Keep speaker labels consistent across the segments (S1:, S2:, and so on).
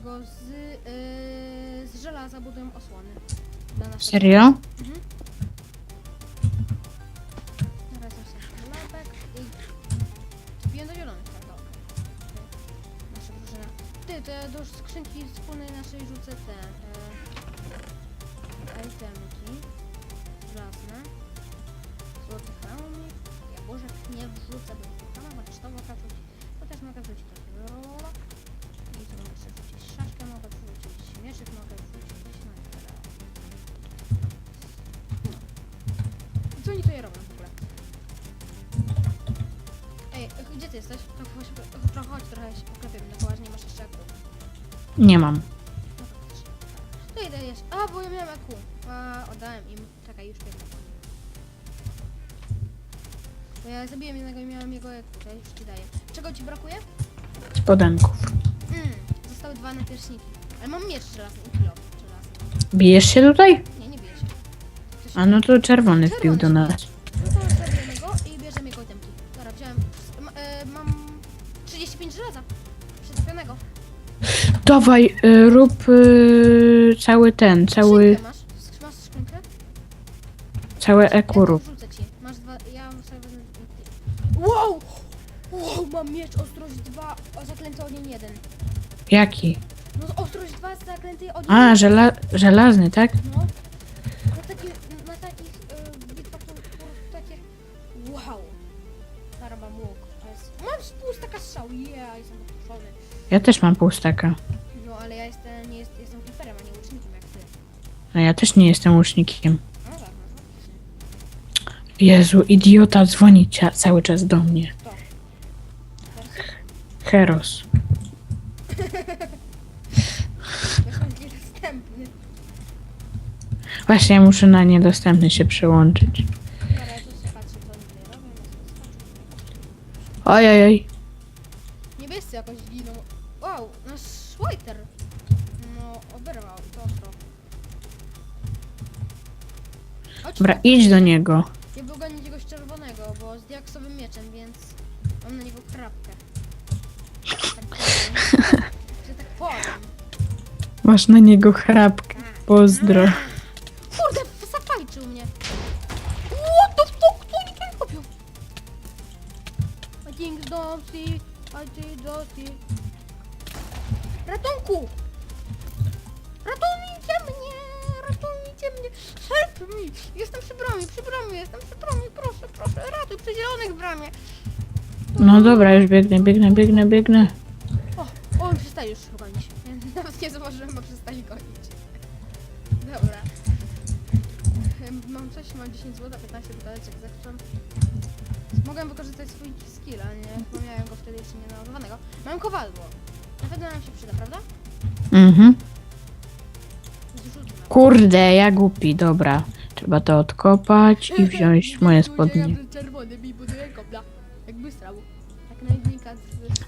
S1: tego, z, yy, z żelaza budują osłony. Dla naszego-
S2: Serio?
S1: Mhm. Na razie sobie labek i wbiję do zielonych, tak. Okej. Nasza drużyna. Ty, ja do skrzynki wspólnej naszej rzucę te e, itemki. Żelazne. Złoty hełmik. Jabłuszek nie wrzucę, bo to ma mogę wrzucić. To też mogę wrzucić Trochę, chodź- trochę chodź, trochę się poklepiemy na poważnie, masz jeszcze EQ.
S2: Nie mam.
S1: No idę jeszcze. A, bo ja miałem EQ. A, oddałem im. Czekaj, już biegnę. Bo ja zabiłem jednego i miałem jego EQ, to już ci daję. Czego ci brakuje?
S2: Spodenków.
S1: Mm, zostały dwa napierśniki. Ale mam miecz żelazny i kilo żelazny.
S2: Bijesz się tutaj?
S1: Nie, nie bije się. Coś-
S2: A no to czerwony wbił do nas. Dawaj, y, rób y, cały ten, cały,
S1: Skrzynkę masz? Sk- Masz skrzynkę?
S2: całe
S1: to
S2: rób.
S1: ci. Masz dwa... Ja wezmę... Wow! Wow, mam miecz, ostrość 2, o, zaklęty ogień 1.
S2: Jaki?
S1: No ostrość 2, zaklęty ogień
S2: A, żela żelazny, tak?
S1: No. Na, taki, na takich y, bitwach to po prostu takie... Wow. Mam łuk. a jest- Mam taka strzał, yeah, jestem.
S2: Ja też mam pół staka.
S1: A
S2: ja też nie jestem łucznikiem. Jezu, idiota dzwoni cia- cały czas do mnie. Heros.
S1: Jestem niedostępny.
S2: Właśnie, muszę na niedostępny się przełączyć.
S1: Ja tu sobie patrzę, co oni robią. ja sobie skoczę.
S2: Ojej.
S1: Niebiescy jakoś giną. Wow, nasz Schweiter. No, oberwał, to ostro.
S2: Dobra, idź do niego.
S1: Ja był gonić czegoś czerwonego, bo z diaksowym mieczem, więc mam na niego krapkę. Tak powiem. Że tak powiem.
S2: Masz na niego chrapkę. Pozdro.
S1: Kurde, zapajczył mnie. What the fuck? Co oni tutaj robią? I think don't see, I think don't see. Ratunku! Mnie! Ratujcie mnie! Help me! Jestem przy bramie, przy bramie, jestem przy bramie, proszę, proszę, ratuj przy zielonych bramie.
S2: No dobra, już biegnę, biegnę, biegnę, biegnę.
S1: O, o, on przestaje już gonić. Nawet nie zauważyłem, bo przestali gonić. Dobra. Mam coś, mam 10 zł, 15 buteleczek zepsułem. Mogłem wykorzystać swój skill, ale nie, bo miałem go wtedy jeszcze nie naładowanego. Mam kowadło. Na pewno nam się przyda, prawda?
S2: Mhm. Kurde, ja głupi, dobra. Trzeba to odkopać i wziąć moje spodnie.
S1: Ja czerwony mi buduje kobla. Jakby strał. Na jedynka z...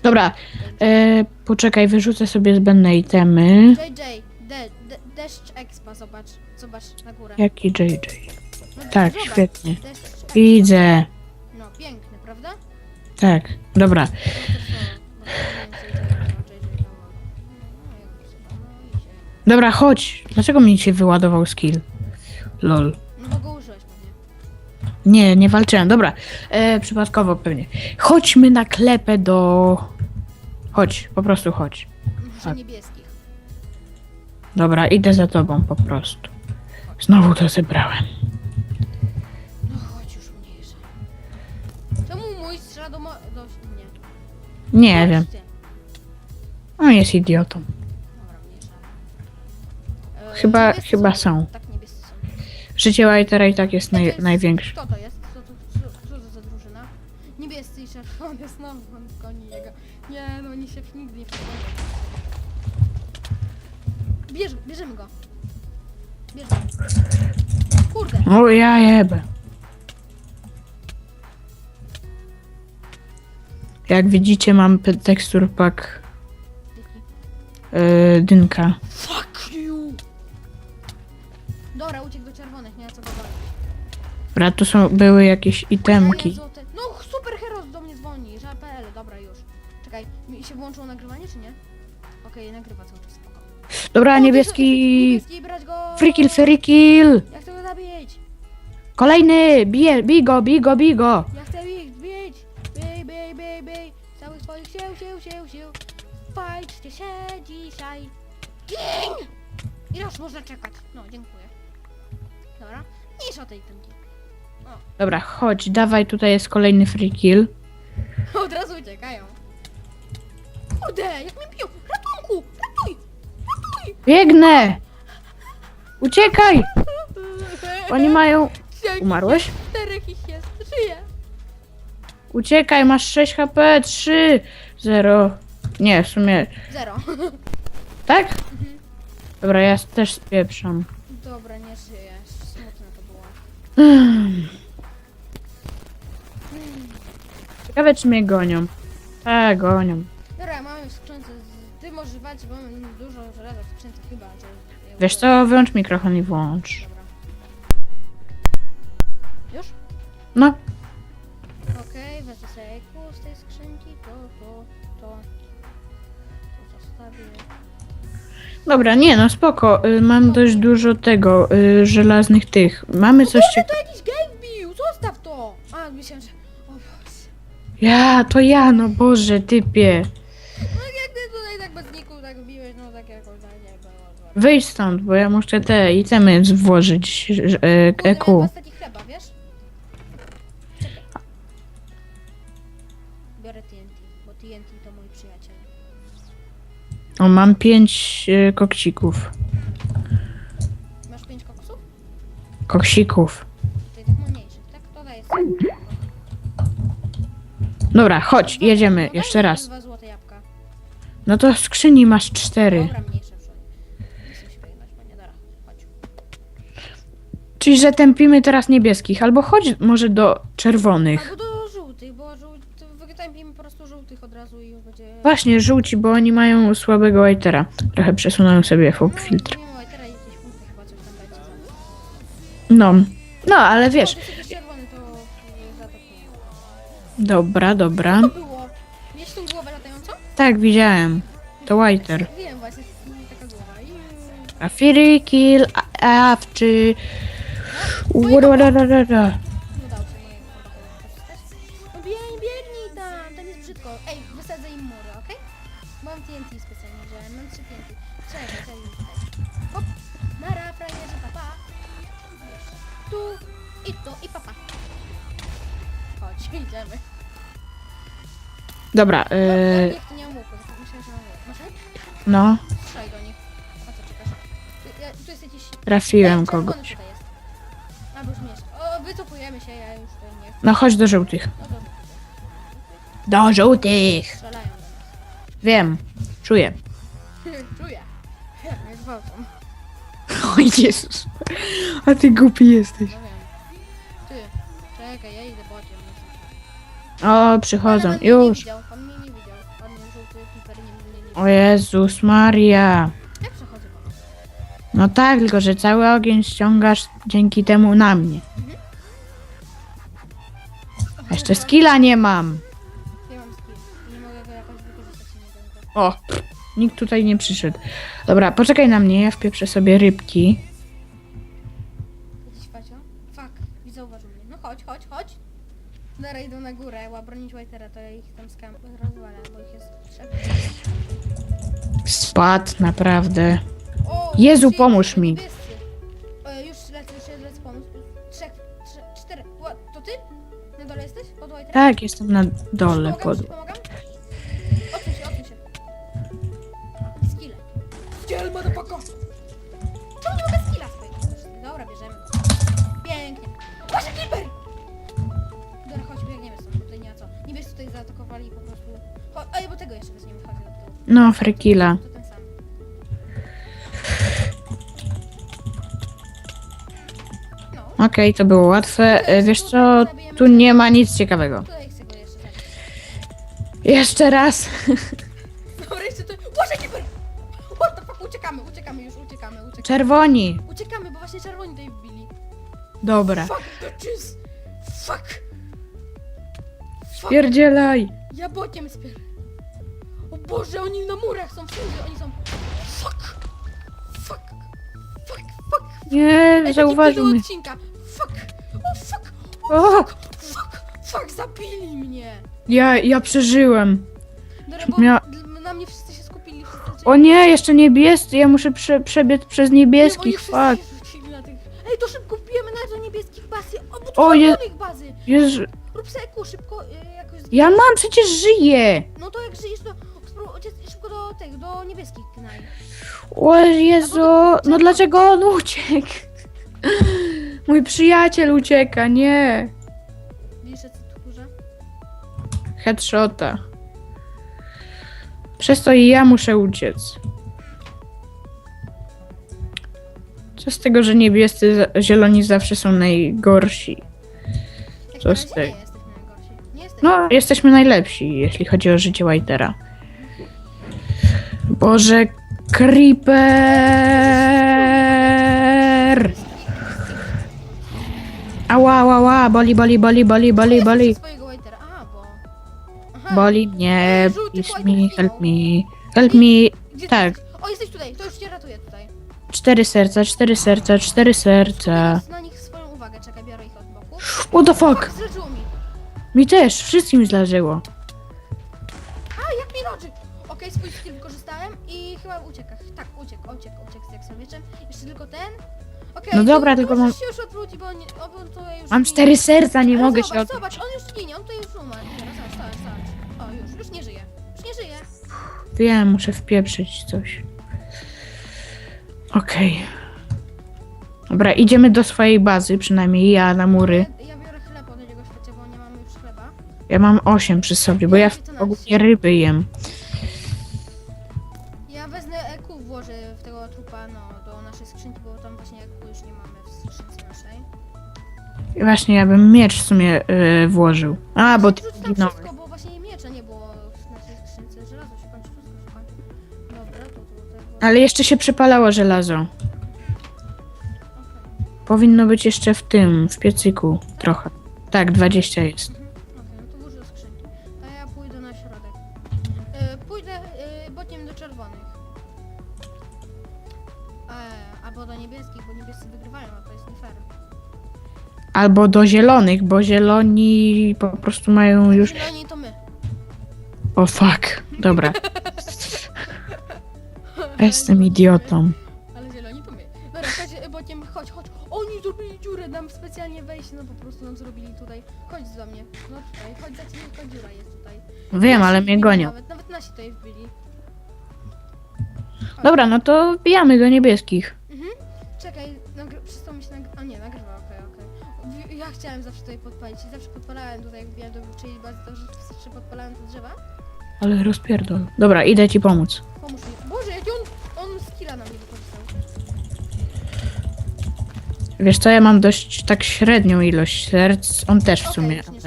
S2: Dobra, e, poczekaj, wyrzucę sobie zbędne itemy.
S1: JJ, de, de, deszcz expa, zobacz. Zobacz na górę.
S2: Jaki JJ?
S1: No,
S2: Tak,
S1: zobacz,
S2: świetnie.
S1: Deszcz expa.
S2: Widzę.
S1: No, piękny, prawda?
S2: Tak, dobra.
S1: No? No, to
S2: Dobra, chodź. Dlaczego mi się wyładował skill? Lol.
S1: No bo go użyłeś pewnie.
S2: Nie, nie walczyłem. Dobra, e, przypadkowo pewnie. Chodźmy na klepę do... Chodź, po prostu chodź.
S1: Może
S2: Tak.
S1: niebieskich.
S2: Dobra, idę za tobą po prostu. Znowu to zebrałem.
S1: No chodź już mniejsza. Czemu mój strzela do mo... do... nie.
S2: Nie wiem.
S1: Chodźcie.
S2: On jest idiotą. Chyba-
S1: niebiescy
S2: chyba
S1: są. Tak, niebiescy są.
S2: Życie Whitera i tak jest
S1: To
S2: naj, największe.
S1: Kto to jest? Co to, co, co to za drużyna? Niebiescy i czerwony, znowu on goni jego. Nie, no oni się nigdy nie przegonią. Bierz, bierzemy go. Bierzemy. Kurde.
S2: O, ja jebę. Jak widzicie, mam tekstur pack yy, dynka.
S1: Fuck Dobra,
S2: tu są, były jakieś itemki.
S1: Złote- No super hero do mnie dzwoni, PL, dobra już. Czekaj, mi się włączyło nagrywanie, czy nie? Okej, nagrywa cały czas, spoko.
S2: Dobra,
S1: O,
S2: niebieski.
S1: Niebieski, brać go!
S2: Free kill, free kill.
S1: Ja chcę go zabić!
S2: Kolejny, bije, bij go, bij go, bij go.
S1: Ja chcę ich bić! Bij, bij, bij, bij! Całych swoich sił, sił, sił, sił! Walczcie się dzisiaj! Gin! Ileż można czekać? No, dziękuję. Dobra, niż o tej tymki.
S2: Dobra, chodź, dawaj, tutaj jest kolejny free kill.
S1: Od razu uciekają. Kurde, jak mnie biją! Ratunku! Ratuj!
S2: Biegnę! Uciekaj! Oni mają...
S1: Dzięki,
S2: Umarłeś?
S1: Czterech ich jest, żyję!
S2: Uciekaj, masz 6 HP, 3, 0. Nie, w sumie...
S1: Zero.
S2: Tak? Dobra, ja też spieprzam.
S1: Dobra, nie żyję. Smutne to było.
S2: Ciekawe, czy mnie gonią. E, gonią.
S1: Dobra, mamy w skrzynce. z- Ty możesz wać, bo mamy dużo żelaza w skrzynce chyba. Że ja
S2: Wiesz co, wyłącz mikrofon i włącz.
S1: Dobra. Już?
S2: No,
S1: Okej, wezmę sobie kół z tej skrzynki. To, to, to. To zostawię.
S2: dobra, nie no, spoko. Y, mam dość dużo tego, y, żelaznych tych. Mamy coś ciekawego.
S1: to jakiś game bił! Zostaw to! A, myślałem, że... O Boże.
S2: Ja, to ja, no Boże, typie.
S1: No jak ty tutaj tak bez niku tak biłeś, no tak jakoś tak nie było.
S2: Wyjdź stąd, bo ja muszę te itemy włożyć. e, EQ.
S1: was taki chleba, wiesz? Czekaj. Biorę TNT, bo TNT to mój przyjaciel.
S2: O, mam pięć e, koksików.
S1: Masz pięć koksów?
S2: Koksików.
S1: Tutaj tych mniejszych, tak? To daje sobie.
S2: Dobra, chodź, jedziemy,
S1: daj
S2: jeszcze
S1: mi
S2: raz.
S1: Dwa złote jabłka.
S2: No to w skrzyni masz cztery.
S1: Dobra, mniejsze chodź.
S2: Czyli, że tępimy teraz niebieskich, albo chodź może do czerwonych.
S1: Albo do żółtych, bo żółty, wytępimy po prostu żółtych od razu i już będzie...
S2: Właśnie, żółci, bo oni mają słabego Whitera. Trochę przesunąłem sobie
S1: No,
S2: filtr.
S1: Nie ma teraz jakieś punkty chyba coś tam będzie za nas.
S2: No, no, ale wiesz.
S1: O, to jest.
S2: Dobra, dobra.
S1: Co było? Miałeś tą głowę latającą?
S2: Tak, widziałem. To Whiter.
S1: Wiem właśnie, jest taka głowa. I...
S2: A Fury kill, a-. Uraradara.
S1: Nie udało
S2: Dobra, yy,
S1: nie myślałem, że. Masz łuk?
S2: no,
S1: Strzelaj do nich. A co czekasz? Tu, ja, tu jest jakiś...
S2: trafiłem
S1: Ej, czerwony
S2: kogoś.
S1: tutaj jest. A, bo już mniejszy. O, wycofujemy się, ja już tutaj nie chcę.
S2: No chodź do żółtych.
S1: No
S2: Do żółtych!
S1: strzelają do nas.
S2: Wiem, czuję.
S1: Czuję. Jak mnie gwałcą.
S2: O Jezus. A ty głupi jesteś.
S1: No wiem. Ty, czekaj, ja idę.
S2: O, przychodzą,
S1: Ale mnie
S2: już.
S1: Nie widział, pan mnie nie widział. Pan mnie żółty piper nie, nie, nie
S2: O Jezus Maria.
S1: Jak przechodzę pan?
S2: No tak, tylko że cały ogień ściągasz dzięki temu na mnie. A jeszcze skilla nie mam.
S1: Ja mam skill. Nie mogę go jakoś wykorzystać. Nie.
S2: O, pff, nikt tutaj nie przyszedł. Dobra, poczekaj na mnie, ja wpieprzę sobie rybki.
S1: Jakiś facio? Fuck, zauważył mnie. No chodź, chodź, chodź. Dobra, idą na górę, ła bronić Whitera, to ja ich tam skam rozwalę, bo ich jest trzech.
S2: Spadł, naprawdę.
S1: O,
S2: Jezu,
S1: ci
S2: pomóż mi.
S1: E, już lecę, już lecę pomóc. Trzech, trzech, cztery. Ła, to ty? Na dole jesteś? Pod Whitera?
S2: Tak, jestem na dole
S1: Pomagam
S2: pod.
S1: pomagam? Tutaj zaatakowali i po prostu... Cho- Ej, bo tego jeszcze weźmiemy, chodź do tyłu.
S2: No, frikila.
S1: To ten sam. No,
S2: Okej, to było łatwe. E, Wiesz co, tu nie ma nic ciekawego.
S1: tutaj chcę go jeszcze zabić.
S2: Jeszcze raz.
S1: Dobra, jeszcze to... Boże, creeper! What the fuck, uciekamy, uciekamy już, uciekamy, uciekamy.
S2: Czerwoni.
S1: Uciekamy, bo właśnie czerwoni tutaj wbili.
S2: Dobra.
S1: Fuck, bitches! Fuck! Fuck!
S2: Pierdzielaj.
S1: Ja bokiem spier... O Boże, oni na murach są wszędzie, oni są... Fuck! Fuck! Fuck, fuck!
S2: Nie,
S1: Ej,
S2: zauważył mnie.
S1: odcinka. Fuck! O fuck!
S2: O,
S1: Fuck! Fuck! Zabili mnie!
S2: ja, ja przeżyłem.
S1: Dobra, bo
S2: Mia-
S1: d- na mnie wszyscy się skupili. Wszyscy
S2: O nie, jeszcze niebieski, ja muszę prze, przebiec przez niebieskich,
S1: oni
S2: fuck.
S1: wszyscy się rzucili na tych... Ej, to szybko wbijemy na do niebieskich bazy. O, bo to
S2: O, je-
S1: je... bazy.
S2: Jezu,
S1: Rób seku, szybko, y.
S2: ja mam, przecież żyję.
S1: No to jak żyjesz, to spró- uciec szybko do tych, do niebieskich knaj.
S2: O Jezu, no dlaczego on uciekł? Mój przyjaciel ucieka, nie.
S1: Widzisz, co tu górze?
S2: Headshota. Przez to i ja muszę uciec. Co z tego, że niebiescy, za- zieloni zawsze są najgorsi?
S1: Jak
S2: Co
S1: na
S2: z
S1: razie
S2: tego? No, jesteśmy najlepsi, jeśli chodzi o życie Whitera. Boże, Creeper! Ała, ała, ała, boli, boli, boli, boli, boli, boli.
S1: swojego waitera. Aha, bo... Aha.
S2: Boli mnie,
S1: żółty
S2: please me, help me, help me.
S1: Gdzie ty
S2: tak.
S1: jesteś? O, jesteś tutaj, to już cię ratuję tutaj.
S2: Cztery serca, cztery serca, cztery serca.
S1: Na nich swoją uwagę, czekaj, biorę ich od boku.
S2: What the fuck?
S1: Zleczyło mi.
S2: Mi też, wszystkim zdarzyło.
S1: A, jak mi rodzi! Okej, swój skill wykorzystałem i chyba ucieka. Tak, uciekł, uciekł, uciekł z jak mieczem. Jeszcze tylko ten. Okej,
S2: No dobra,
S1: to
S2: tylko
S1: możesz
S2: mam-
S1: się już odwrócić, bo, nie, o, bo to ja już
S2: Mam
S1: nie-
S2: cztery serca, nie
S1: Ale
S2: mogę
S1: zobacz,
S2: się
S1: Zobacz,
S2: odwrócić.
S1: on już ginie, on tutaj już umarł. Nie, no zobacz, zobacz, zobacz. O, już, już nie żyje. Już nie żyje.
S2: Wiem, muszę wpieprzyć coś. Okej. Dobra, idziemy do swojej bazy, przynajmniej ja na mury.
S1: Ja, Ja
S2: mam osiem przy sobie, bo ja w- ogólnie ryby jem.
S1: Ja wezmę EQ, włożę w tego trupa, no, do naszej skrzynki, bo tam właśnie EQ już nie mamy w skrzynce naszej.
S2: I właśnie ja bym miecz w sumie yy, włożył. A, bo ty
S1: tam wszystko, bo właśnie miecza nie było w naszej skrzynce. Żelazo się kończy, wszystko się kończy. Dobra, to tutaj było...
S2: Ale jeszcze się przepalało żelazo. Powinno być jeszcze w tym, w piecyku trochę. Tak, 20 jest. Albo do zielonych, bo zieloni po prostu mają już...
S1: Zieloni to my.
S2: O fuck, dobra. Jestem idiotą.
S1: Ale zieloni to my. Dobra, chodź e, bokiem, chodź, chodź. Oni zrobili dziurę, nam specjalnie wejść, no po prostu nam zrobili tutaj. Chodź za mnie. No tutaj, chodź za ciebie, tylko dziura jest tutaj.
S2: Wiem,
S1: Nasi
S2: ale mnie
S1: wbili
S2: gonią.
S1: Nawet, nawet nasi tutaj wbili.
S2: Dobra, no to wbijamy do niebieskich.
S1: Chciałem zawsze tutaj podpalić i zawsze podpalałem tutaj, jak wbijałem do czyjej bazy, to zawsze podpalałem te drzewa.
S2: Ale rozpierdol. Dobra, idę ci pomóc.
S1: Pomóż mi. Boże, jaki on, on skilla na mnie wykorzystał.
S2: Wiesz co, ja mam dość tak średnią ilość serc. On też w
S1: Okej,
S2: sumie.
S1: już nie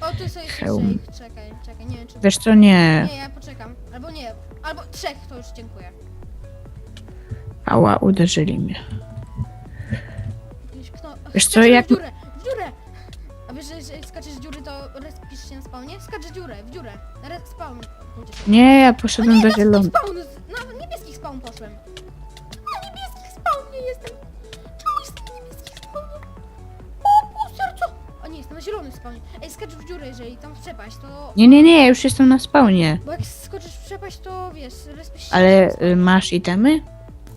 S2: ale...
S1: O, tu jeszcze
S2: Hełm.
S1: trzech. Czekaj, czekaj, nie wiem czy...
S2: Wiesz co, nie.
S1: Nie, ja poczekam. Albo nie, albo trzech, to już dziękuję.
S2: Ała, uderzyli mnie.
S1: Jakiś.
S2: Wiesz co, jak-
S1: dziurę! Jak skaczesz z dziury, to respisz się na spawnie? Skacz dziurę, w dziurę. Spawn. Się.
S2: Nie, ja
S1: O
S2: poszedłem
S1: nie,
S2: do
S1: na
S2: zielonych.
S1: spawn, na niebieskich spawn poszłem. Na niebieskich spawn nie jestem. Czemu jestem na niebieskich spawnie? O, pół serca. A nie, jestem na zielonym spawnie. Ej, skacz w dziurę, jeżeli tam w przepaść, to...
S2: Nie, nie, nie, już jestem na spawnie.
S1: Bo jak skoczysz w przepaść, to wiesz, respisz się
S2: Ale y, masz itemy?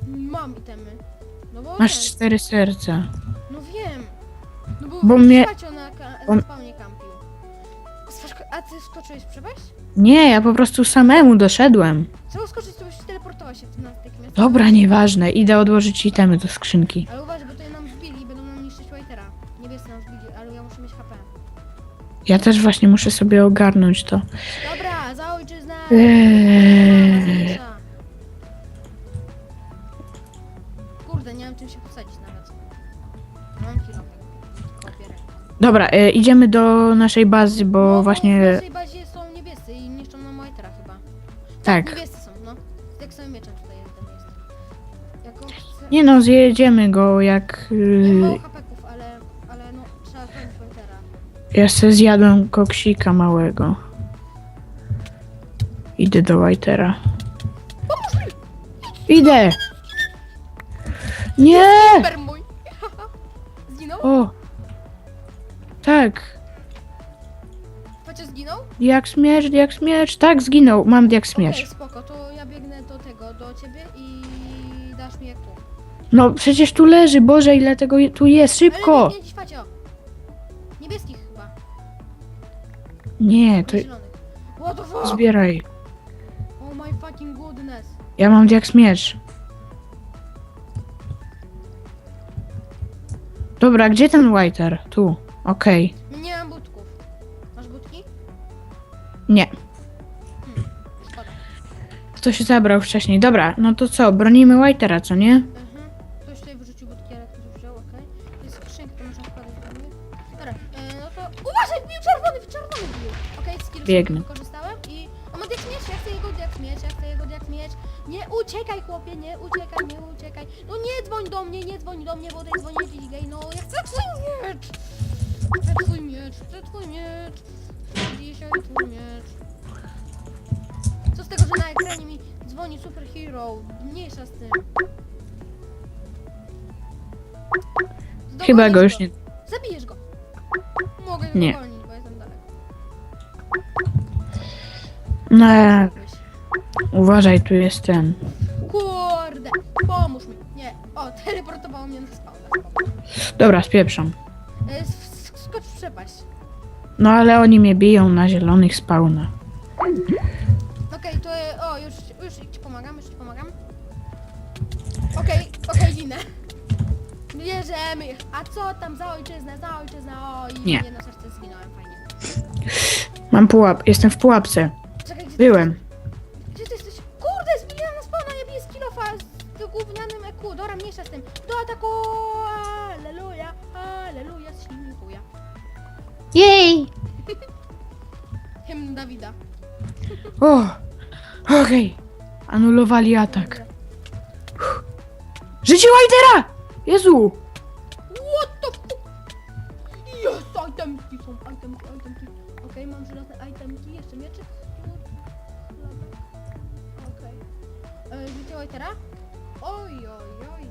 S1: Mam itemy. No bo
S2: Masz
S1: wiesz,
S2: cztery serca.
S1: No wiem. No bo,
S2: Bo mnie-
S1: na, kampił. Skoczko- A ty skoczyłeś przepaść?
S2: Nie, ja po prostu samemu doszedłem.
S1: Trzeba skoczyć, to byś teleportował się w tym natychmiast.
S2: Dobra, nieważne, idę odłożyć itemy do skrzynki.
S1: Ale uważaj, bo to nam wbili będą nam niszczyć Whitera. Niebiescy nam wbili, ale ja muszę mieć HP.
S2: Ja też właśnie muszę sobie ogarnąć to.
S1: Dobra, za ojczyznę!
S2: Eee. Dobra, y, idziemy do naszej bazy, bo
S1: No, W
S2: właśnie...
S1: naszej bazie są niebiescy i niszczą nam Whitera chyba.
S2: Tak.
S1: Niebiescy są, no. Jak samym mieczem tutaj jeden jest. Jako.
S2: Nie no, zjedziemy go jak...
S1: Nie mało
S2: y,
S1: hapeków, ale, ale no, trzeba chronić Whitera.
S2: Ja se zjadłem koksika małego. Idę do Whitera. Idę! Nie!
S1: Super mój! Zginął?
S2: O! Tak.
S1: Chociaż zginął?
S2: Jak śmierć, jak śmierć. Tak, zginął. Mam jak
S1: Okej,
S2: śmierć.
S1: spoko, to ja biegnę do tego, do ciebie i dasz mi jak tu.
S2: No przecież tu leży, Boże, ile tego je- tu jest, szybko!
S1: Biegnie facio. Niebieskich chyba,
S2: Nie, to
S1: zielonych. What the fuck?
S2: zbieraj.
S1: Oh my fucking goodness.
S2: Ja mam jak śmierć. Dobra, gdzie ten Whiter? Tu. Okej.
S1: Nie mam budków. Masz budki?
S2: Nie.
S1: Szkoda.
S2: To się zabrał wcześniej. Dobra, no to co? Bronimy Whitera, co nie?
S1: Mhm. Ktoś tutaj wyrzucił budki, ale ktoś wziął, okej. To jest skrzynka, to można wkładać do mnie. Dobra, e, no to... Uważaj, wbił czerwony, czerwony wbił. Okej, okay, skill
S2: Biegnę.
S1: wykorzystałem i... On ma diak miecz, ja chcę jego diak miecz, ja chcę jego diak miecz. Nie uciekaj, chłopie, nie uciekaj, nie uciekaj. No nie dzwoń do mnie, nie dzwoń do mnie, bo dzwonię Gay, no ja chcę twój miecz. Chcę twój miecz, chcę twój miecz. Dzisiaj twój miecz. Co z tego, że na ekranie mi dzwoni superhero? Mniejsza z tym.
S2: Chyba go już nie...
S1: Zabijesz go. Mogę go
S2: Nie.
S1: gonić, bo jestem daleko.
S2: No, uważaj, tu jest ten.
S1: Kurde, pomóż mi. Nie, o, teleportowało mnie na spawn.
S2: Dobra, spieprzam.
S1: E, w przepaść.
S2: No ale oni mnie biją na zielonych spawna.
S1: Okej, to e, o, już, już ci pomagam, już ci pomagam. Okej, okej, ginę. Bierzemy ich. A co tam za ojczyznę, za ojczyznę, o i
S2: Nie.
S1: jedno serce zginąłem, fajnie.
S2: Mam pułap, jestem w pułapce.
S1: Czekaj, gdzie
S2: Byłem.
S1: Gdzie ty jesteś? Kurde, zbijana na spawna, ja biję z kilofa z gównianym EQ. Dobra, mniejsza z tym. Do ataku!
S2: Jej!
S1: Hymn Dawida.
S2: O! Okej. Anulowali atak. Życie Whitera! Jezu!
S1: What the fuck? Yes, itemki są, itemki, itemki. Okej, mam żelazne itemki, jeszcze mieczyk. Okej. Okay. Wiecie Whitera? Oj, oj, oj, oj,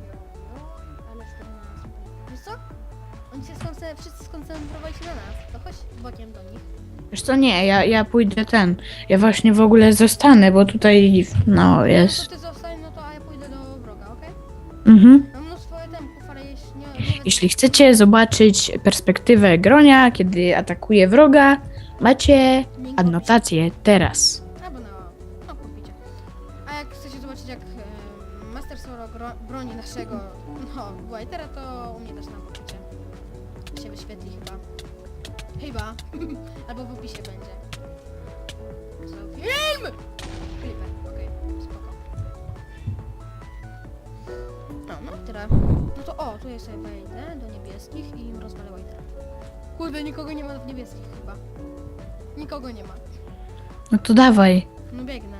S1: oj, ale to nas. Wiesz co? Oni się skonce- wszyscy skoncentrowali się na nas. To chodź bokiem do nich.
S2: Wiesz co, nie, ja, ja pójdę ten. Ja właśnie w ogóle zostanę, bo tutaj, no,
S1: No
S2: jest.
S1: to ty zostań, no to a ja pójdę do wroga, okej?
S2: Mhm.
S1: Mam mnóstwo itemków, ale jeśli nie... nie
S2: Jeśli chcecie zobaczyć perspektywę Gronia, kiedy atakuje wroga, macie
S1: Link w
S2: adnotację teraz.
S1: Albo na... no kupicie. A jak chcecie zobaczyć jak e, Master Soro gro, broni naszego, no, Whitera, to u mnie też na kupicie. Się wyświetli chyba. Chyba. Albo w opisie będzie. So, film! Creeper, okej, spoko. No, no tyle. No to o, tu ja sobie wejdę do niebieskich i im rozwalę Whitera. Kurde, nikogo nie ma w niebieskich chyba. Nikogo nie ma.
S2: No to dawaj.
S1: No biegnę.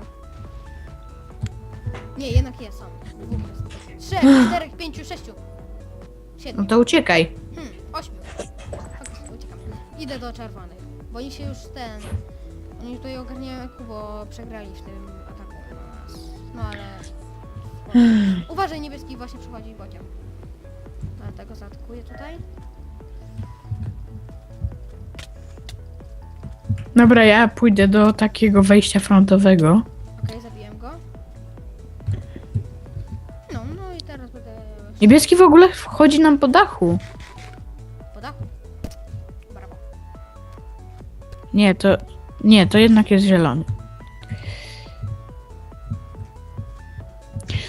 S1: Nie, jednak jest są. Dwóch jest. Trzech, czterech, pięciu, sześciu.
S2: No
S1: Siedmiu.
S2: to uciekaj.
S1: Idę do czerwonych. Bo oni się już ten... Oni tutaj ogarniają eku, bo przegrali w tym ataku na nas. No ale... Uważaj, niebieski właśnie przychodzi bokiem. Dlatego zaatakuję tutaj.
S2: Dobra, ja pójdę do takiego wejścia frontowego.
S1: Okej, zabiłem go. No, no i teraz będę...
S2: Niebieski w ogóle wchodzi nam po dachu. Nie, to. Nie, to jednak jest zielony.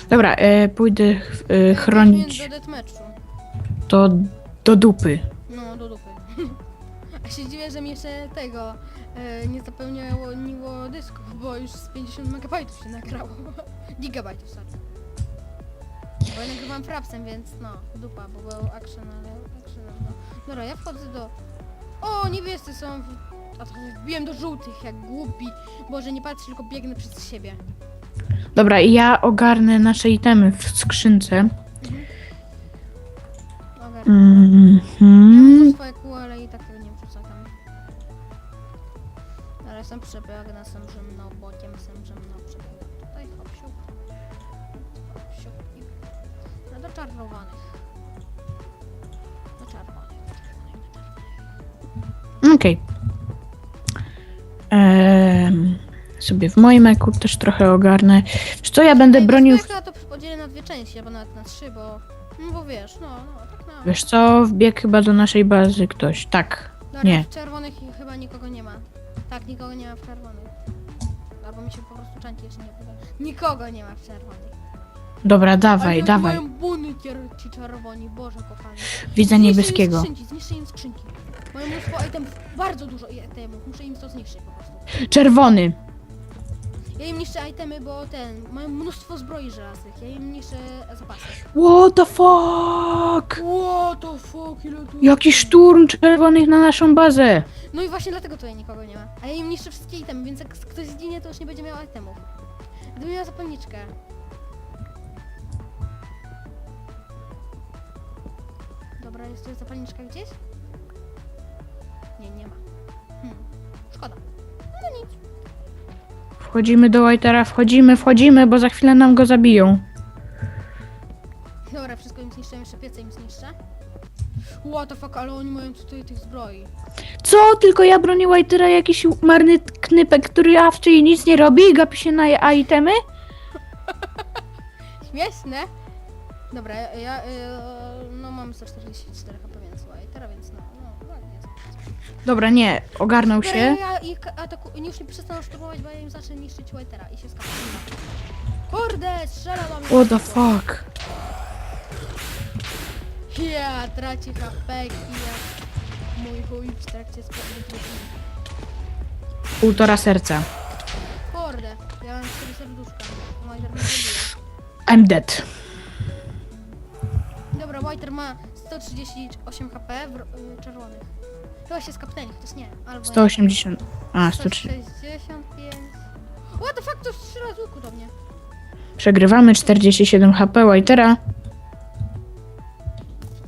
S2: Dobra, e, pójdę e, chronić
S1: Do deathmatchu.
S2: to do dupy.
S1: No, do dupy. A się dziwię, że mi jeszcze tego e, nie zapełniało niło dysków, bo już z 50 megabajtów się nagrało. Gigabajtów, sorry. Bo ja nagrywam frapsem, więc no, dupa, bo był action, ale action, no. Dobra, ja wchodzę do... O, niebiescy są... W... A to wbiłem do żółtych, jak głupi. Boże, nie patrz, tylko biegnę przez siebie.
S2: Dobra, i ja ogarnę nasze itemy w skrzynce.
S1: Mam
S2: Mhm.
S1: swoje kół, ale i tak tego nie wrzucę tam. Ale jestem przebiegnę, mną, bokiem, mną, przebiegnę. Tutaj hopsiu. Hopsiu. I... No do czarnowanych. Do czerwonych.
S2: Okej. Sobie w moim eku też trochę ogarnę. Czy to ja będę bronił...
S1: Ja to podzielę na dwie części, albo nawet na trzy, bo... No bo wiesz, no, no, tak na...
S2: Wiesz co, wbiegł chyba do naszej bazy ktoś. Tak.
S1: Dobra,
S2: nie.
S1: w czerwonych chyba nikogo nie ma. Tak, nikogo nie ma w czerwonych. Albo mi się po prostu czanki jeszcze nie podoba. Nikogo nie ma w czerwonych.
S2: Dobra, dawaj,
S1: Ale
S2: dawaj.
S1: Mają ci czerwoni, Boże kochani.
S2: Widzę niebieskiego.
S1: Im skrzynki, im skrzynki. Mają mnóstwo itemów, bardzo dużo itemów, muszę im to zniszczyć po prostu.
S2: Czerwony.
S1: Ja im niszczę itemy, bo ten, mają mnóstwo zbroi żelaznych, ja im niszczę zapasy.
S2: What the fuck?
S1: What the fuck, ile tu...
S2: Jaki szturm czerwonych na naszą bazę.
S1: No i właśnie dlatego tutaj nikogo nie ma. A ja im niszczę wszystkie itemy, więc jak ktoś zginie, to już nie będzie miał itemów. Gdybym miała zapalniczkę. Dobra, jest tu zapalniczka gdzieś? Nie, nie ma. Hmm, szkoda. No nic.
S2: Wchodzimy do Whitera, wchodzimy, wchodzimy, bo za chwilę nam go zabiją.
S1: Dobra, wszystko im zniszczę, jeszcze piece im zniszczę. What the fuck, ale oni mają tutaj tych zbroi.
S2: Co? Tylko ja bronię Whitera jakiś marny knypek, który awczy i nic nie robi i gapi się na itemy?
S1: Śmieszne. Dobra, ja, ja y, no mam 144 HP, więc teraz więc no,
S2: Dobra, nie, ogarnął
S1: Dobra,
S2: się.
S1: ja ich ataku... już nie przestaną szturmować, bo ja im zacznę niszczyć Whitera i się skaczę. Kurde, strzela do mnie.
S2: What the fuck?
S1: Ja traci HP i jak mój chuj w trakcie spotkania.
S2: Półtora serca.
S1: Kurde, ja mam 4 serduszka. Whiter mnie zabije.
S2: I'm dead.
S1: Dobra, Whiter ma 138 HP w y, czerwonych. Chyba się skapnęli, chociaż nie. Albo
S2: 180. A, 103.
S1: 165. What the fuck, to strzela z łuku do mnie.
S2: Przegrywamy 47 HP Whitera.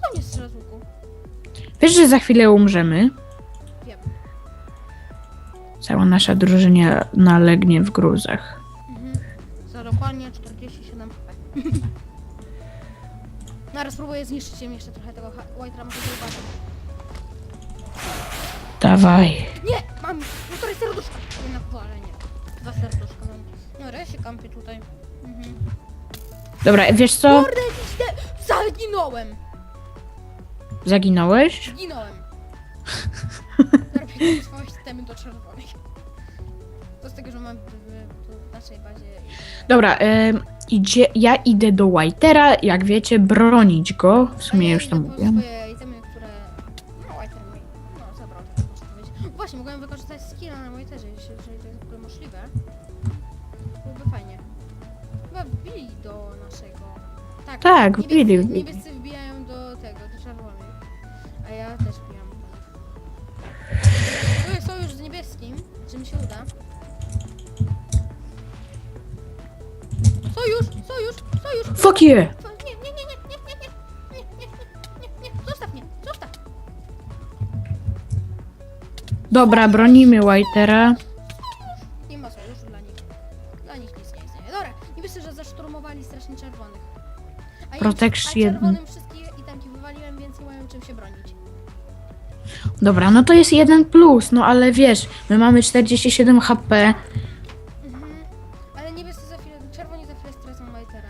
S1: Do mnie strzela z łuku.
S2: Wiesz, że za chwilę umrzemy?
S1: Wiem.
S2: Cała nasza drużyna nalegnie w gruzach.
S1: Mhm. Za dokładnie 47 HP. Naraz spróbuję zniszczyć im jeszcze trochę tego ha- Whitera, może zobaczę.
S2: Dawaj.
S1: Nie! Mam półtorej serduszka! Jednak ale nie. Dwa serduszka mam. Dobra, ja się kampię tutaj. Mhm.
S2: Dobra, wiesz co?
S1: Kurde, jakiś. Zaginąłem!
S2: Zaginąłeś?
S1: Zginąłem. Robię swoje do czerwonych. To z tego, że mam w, w, w naszej bazie...
S2: Dobra, em, idzie, ja idę do Whitera, jak wiecie, bronić go. W sumie już to mówiłem.
S1: swoje skilla na Whiterze, jeśli jeżeli to jest w ogóle możliwe. Byłoby fajnie. Chyba wbili do naszego... Tak,
S2: Tak,
S1: niebiescy,
S2: wbili, wbili.
S1: Niebiescy wbijają do tego, do czerwonych. A ja też wbijam do nich. Były sojusz z niebieskim, czy mi się uda. Sojusz, sojusz, sojusz!
S2: Fuck yeah! Dobra, bronimy Whitera.
S1: Nie ma sojuszu dla nich. Dla nich nic nie istnieje. Dobra, nie myślę, że zaszturmowali strasznie czerwonych. A, ja-
S2: Protection
S1: a czerwonym
S2: jeden.
S1: wszystkie itemki wywaliłem, więc nie mają czym się bronić.
S2: Dobra, no to jest jeden plus, no ale wiesz, my mamy 47 HP.
S1: Mhm. Ale niebiescy za chwilę, czerwoni za chwilę stracą Lightera.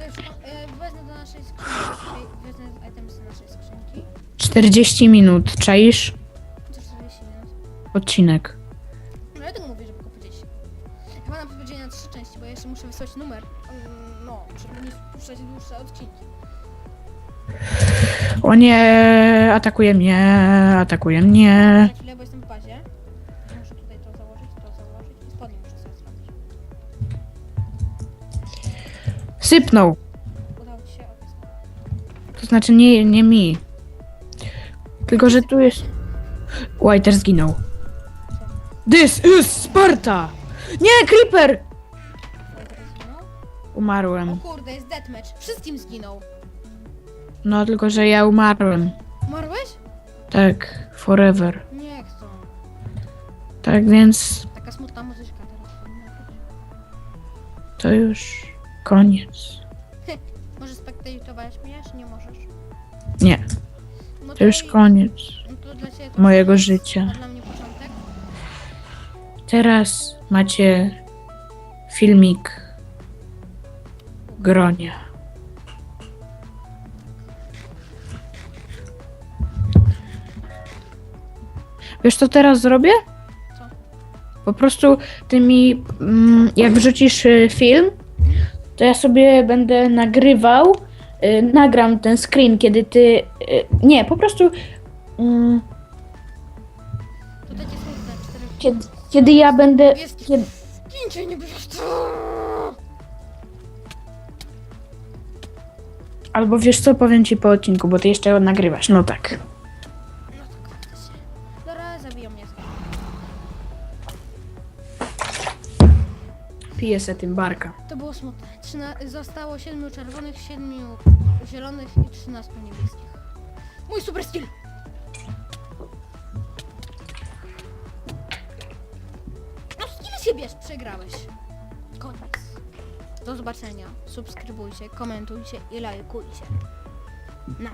S1: Ja już, e, wezmę do naszej skrzynki, wezmę item z naszej skrzynki.
S2: 40 minut, czaisz?
S1: Co 40 minut.
S2: Odcinek.
S1: No ja tego mówię, żeby go powiedzieć. Chyba nam powiedzieli na trzy części, bo ja jeszcze muszę wysłać numer. Mm, No, żeby nie wpuszczać dłuższe odcinki.
S2: O nie, atakuje mnie, atakuje mnie.
S1: Na chwilę, bo jestem w bazie. Muszę tutaj to założyć, to założyć i spodnie muszę sobie zrobić.
S2: Sypnął.
S1: Udało ci się opis.
S2: To znaczy nie, nie mi. Tylko, że tu jest... Whiter zginął. This is Sparta! Nie, Creeper!
S1: O
S2: Umarłem.
S1: kurde, jest deathmatch. Wszystkim zginął.
S2: No, tylko, że ja umarłem.
S1: Umarłeś?
S2: Tak, forever.
S1: Nie chcą.
S2: Tak więc
S1: Taka smutna muzyczka teraz
S2: to już koniec.
S1: Może spektatować mnie, czy nie możesz?
S2: Nie,
S1: No
S2: to już
S1: i-
S2: koniec
S1: no to dla ciebie to
S2: mojego
S1: koniec,
S2: życia.
S1: A dla mnie?
S2: Teraz macie filmik gronia. Wiesz co teraz zrobię?
S1: Co?
S2: Po prostu ty mi, mm, jak wrzucisz y, film, to ja sobie będę nagrywał, y, nagram ten screen, kiedy ty, y, nie, po prostu mm,
S1: smutne, cztery...
S2: kiedy, kiedy ja będę,
S1: Jest-
S2: kiedy,
S1: Zdjęcie
S2: albo wiesz co, powiem ci po odcinku, bo ty jeszcze nagrywasz, no tak.
S1: No to kończę się. Dobra, zabiją mnie.
S2: Piję se tym barka.
S1: To było smutne. Trzyna... Zostało 7 czerwonych, 7 zielonych i 13 niebieskich. Mój super skill się bierz, przegrałeś. Koniec. Do zobaczenia. Subskrybujcie, komentujcie i lajkujcie. Na.